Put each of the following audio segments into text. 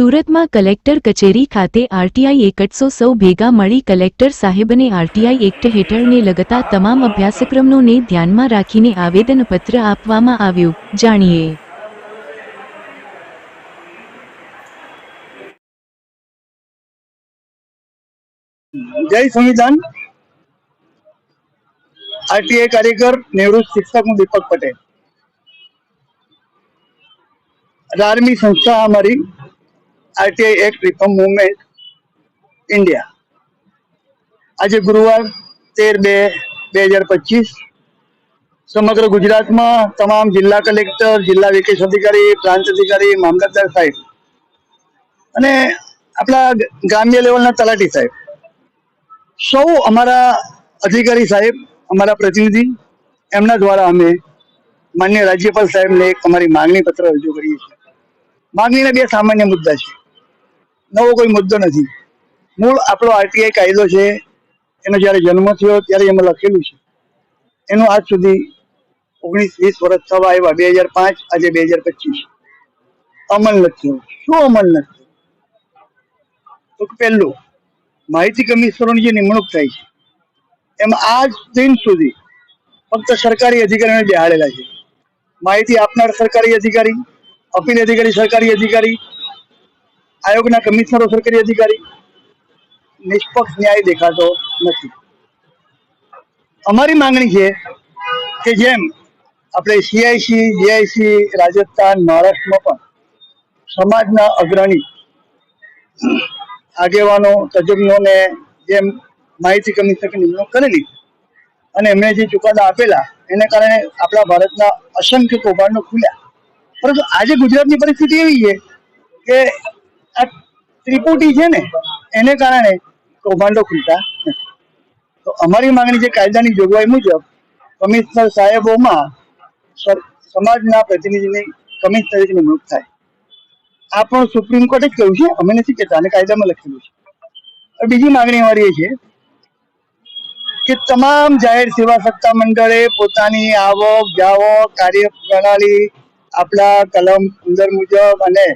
સુરતમાં કલેક્ટર કચેરી ખાતે આરટીઆઈ એકટસો સૌ ભેગા મળી કલેક્ટર સાહેબને આરટીઆઈ એક્ટ હેઠળને લગતા તમામ અભ્યાસક્રમોને ધ્યાનમાં રાખીને આવેદનપત્ર આપવામાં આવ્યું. જાણીએ. જય સંવિધાન. આરટીઆઈ કાર્યકર નિવૃત્ત શિક્ષક હું દીપક પટેલ. આર્મી સંસ્થા અમારી. RTI act reform movement India આજે ગુરુવાર તેર બે બે હજાર પચીસ, સમગ્ર ગુજરાતમાં તમામ જિલ્લા કલેક્ટર, જિલ્લા વિકાસ અધિકારી, પ્રાંત અધિકારી, મામલતદાર સાહેબ અને આપણા ગ્રામ્ય લેવલના તલાટી સાહેબ, સૌ અમારા અધિકારી સાહેબ, અમારા પ્રતિનિધિ, એમના દ્વારા અમે માન્ય રાજ્યપાલ સાહેબને એક અમારી માંગણી પત્ર રજૂ કરીએ છીએ. માંગણીના બે સામાન્ય મુદ્દા છે. નવો કોઈ મુદ્દો નથી. મૂળ આપણો આરટીઆઈ કાયદો છે, એનો જ્યારે જન્મ થયો ત્યારે એમાં લખેલું છે. એનું આજ સુધી ઓગણીસ વીસ વર્ષ થવા આવ્યા, બે હજાર પાંચ, આજે બે હજાર પચીસ. અમલ નથી શું અમલ નથી તો પહેલું, માહિતી કમિશનરોની જે નિમણૂક થાય છે, એમાં આજ દિન સુધી ફક્ત સરકારી અધિકારીઓને બેહાડેલા છે. માહિતી આપનાર સરકારી અધિકારી, અપીલ અધિકારી, સરકારી અધિકારી આયોગના કમિશનરો, સરકારી અધિકારી નિષ્પક્ષ ન્યાય દેખાતો નથી. અમારી માંગણી છે કે જેમ આપણે સીઆઈસી જીઆઈસી રાજસ્થાન, મહારાષ્ટ્રમાં પણ સમાજના અગ્રણી આગેવાનો, તજજ્ઞોને જેમ માહિતી કમિશનરની નિમણૂક કરેલી અને એમણે જે ચુકાદા આપેલા, એને કારણે આપણા ભારતના અસંખ્ય કૌભાંડો ખુલ્યા. પરંતુ આજે ગુજરાતની પરિસ્થિતિ એવી છે ત્રિપુટી છે ને, એને કારણે કૌભાંડો ખુલતા તો અમારી માંગણી છે કાયદાની જોગવાઈ મુજબ કમિશનર સાહેબોમાં સમાજના પ્રતિનિધિની કમિશનર નિમણૂક થાય. આ પણ સુપ્રીમ કોર્ટે જ કહ્યું છે, અમે નથી કહેતા અને કાયદામાં લખેલું છે. બીજી માંગણી અમારી એ છે કે તમામ જાહેર સેવા સત્તા મંડળે પોતાની આવક જાવક કાર્ય પ્રણાલી આપણા કલમ પંદર મુજબ અને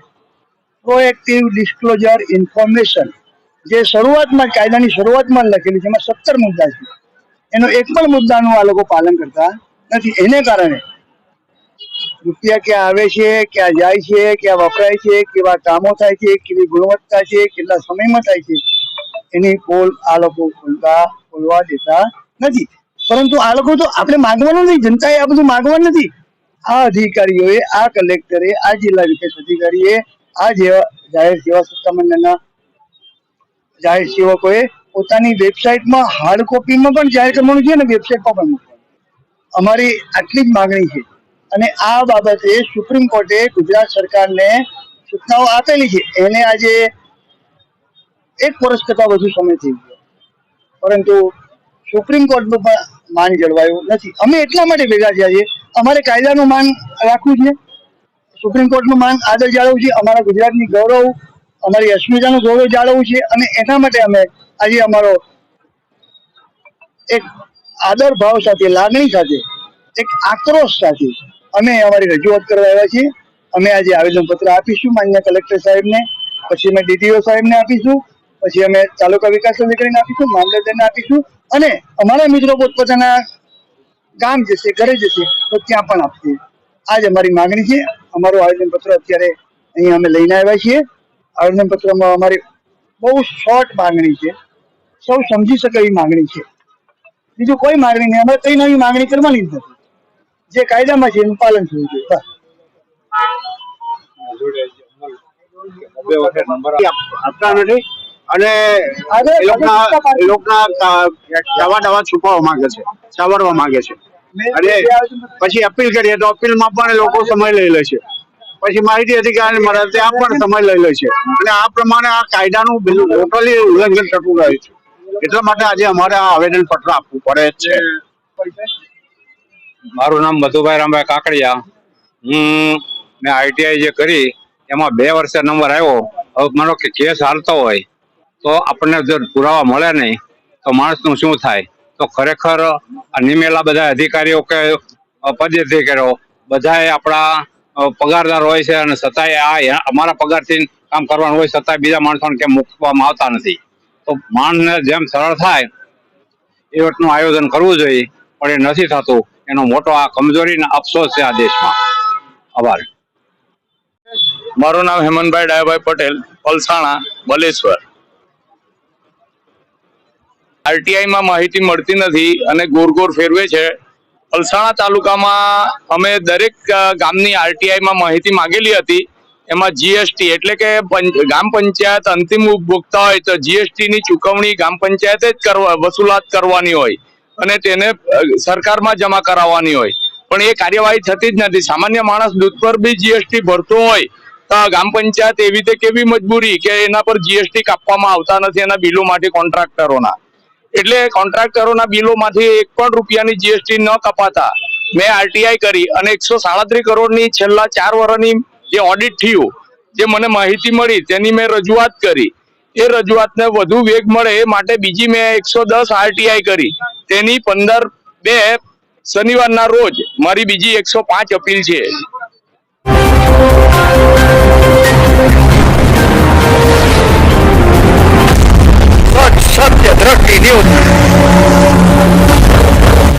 પ્રોએક્ટિવ ડિસ્ક્લોઝર ઇન્ફોર્મેશન જે શરૂઆતમાં, કાયદાની શરૂઆતમાં લખેલી છે, એમાં સત્તર મુદ્દા છે. એનો એક પણ મુદ્દાનું આ લોકો પાલન કરતા નથી. એને કારણે રૂપિયા ક્યાં આવે છે, ક્યાં જાય છે, ક્યાં વપરાય છે, કેવા કામો થાય છે, કેવી ગુણવત્તા છે, કેટલા સમયમાં થાય છે, એની પોલ આ લોકો ખોલતા, ખોલવા દેતા નથી. પરંતુ આ લોકો તો આપણે માગવાનું નથી. જનતાએ આ બધું માગવાનું નથી. આ અધિકારીઓએ, આ કલેક્ટરે, આ જિલ્લા વિકાસ અધિકારીએ આ જેવા જાહેર સેવા સત્તા જાહેર સેવકોએ પોતાની વેબસાઇટમાં હાર્ડ કોપીમાં પણ જાહેર કરવાનું છે અને વેબસાઇટમાં પણ અમારી આટલી જ માગણી છે. અને આ બાબતે સુપ્રીમ કોર્ટે ગુજરાત સરકારને સૂચનાઓ આપેલી છે. એને આજે એક વર્ષ કરતા વધુ સમય થઈ ગયો. પરંતુ સુપ્રીમ કોર્ટનું પણ માન જળવાયું નથી. અમે એટલા માટે ભેગા થયા છીએ. અમારે કાયદાનું માન રાખવું છે. સુપ્રીમ કોર્ટનું માન આદર જાળવવું છે, અમારા ગુજરાતની ગૌરવ, અમારી અસ્મિતાનું ગૌરવ જાળવવું છે અને એના માટે અમે આજે અમારો એક આદર ભાવ સાથે, લાગણી સાથે, એક આક્રોશ સાથે અમે અમારી રજૂઆત કરવા આવ્યા છીએ. અમે આજે આવેદનપત્ર આપીશું માન્ય કલેક્ટર સાહેબને, પછી અમે ડીટીઓ સાહેબને આપીશું, પછી અમે તાલુકા વિકાસ અધિકારીને આપીશું, મામલતદારને આપીશું અને અમારા મિત્રો પોતપોતાના ગામ જશે, ઘરે જશે તો ત્યાં પણ આપશે. આજ અમારી માગણી છે. અમારું આવેદનપત્ર અત્યારે અહીંયા અમે લઈને આવ્યા છીએ. આવેદનપત્રમાં અમારી બહુ શોર્ટ માંગણી છે. સૌ સમજી શકે એવી માંગણી છે. બીજું કોઈ માંગણી નહીં. અમારે કઈ નવી માંગણી કરવાની જ નથી. જે કાયદામાં છે એનું પાલન થવું જોઈએ. આપતા નથી. અને એ લોકોના આગળ એ લોકોના દાવા દાવા છુપાવવા માંગે છે. સાવરવા માંગે છે. અને પછી અપીલ કરીએ તો અપીલમાં પણ લોકો સમય લઈ લે છે. પછી માહિતી અધિકાર મળે ત્યાં પણ સમય લઈ લે છે. અને આ પ્રમાણે આ કાયદાનું ટોટલી ઉલ્લંઘન થતું રહ્યું છે. એટલા માટે આજે અમારે આ આવેદન પત્ર આપવું પડે છે. મારું નામ મધુભાઈ રામભાઈ કાકડિયા. હું મેં આઈટીઆઈ જે કરી એમાં બે વર્ષે નંબર આવ્યો. હવે માનો કે કેસ હાલતો હોય તો આપણને જો પુરાવા મળે નહીં તો માણસનું શું થાય? તો ખરેખર નિમેલા બધા અધિકારીઓ કે પદાધિકારીઓ બધાએ આપણા પગારદાર હોય છે અને છતાંય આ અમારા પગારથી કામ કરવાનું હોય છતાંય બીજા માણસોને કેમ મૂકવામાં આવતા નથી. તો માણસને જેમ સરળ થાય એ રીતનું આયોજન કરવું જોઈએ, પણ એ નથી થતું. એનો મોટો આ કમજોરી ને અફસોસ છે આ દેશમાં. આભાર. મારું નામ હેમંતભાઈ ડાયાભાઈ પટેલ, પલસાણા, બલેશ્વર. આરટીઆઈ માં માહિતી મળતી નથી અને ગોર ગોર ફેરવે છે. અલસાણા તાલુકામાં અમે દરેક ગામની આરટીઆઈ માં માહિતી માંગેલી હતી. એમાં જીએસટી એટલે કે ગ્રામ પંચાયત અંતિમ ઉપભોક્તા હોય તો જીએસટી ની ચુકવણી ગ્રામ પંચાયતે જ કરવા, વસૂલાત કરવાની હોય અને તેને સરકારમાં જમા કરાવવાની હોય. પણ એ કાર્યવાહી થતી જ નથી. સામાન્ય માણસ દૂધ પર બી જીએસટી ભરતો હોય તો ગામ પંચાયત એવી રીતે કેવી મજબૂરી કે એના પર જીએસટી કાપવામાં આવતા નથી એના બિલો માટે કોન્ટ્રાક્ટરોના. એટલે કોન્ટ્રાક્ટરોના બિલોમાંથી એક પણ રૂપિયાની જીએસટી ન કપાતા. મેં આરટીઆઈ કરી અને એકસો સાડત્રીસ કરોડની છેલ્લા ચાર વર્ષની જે ઓડિટ થયું, જે મને માહિતી મળી, તેની મેં રજૂઆત કરી. એ રજૂઆતને વધુ વેગ મળે એ માટે બીજી મેં એકસો દસ આરટીઆઈ કરી. તેની પંદર બે શનિવારના રોજ મારી બીજી એકસો પાંચ અપીલ છે. шапки, а драк имел.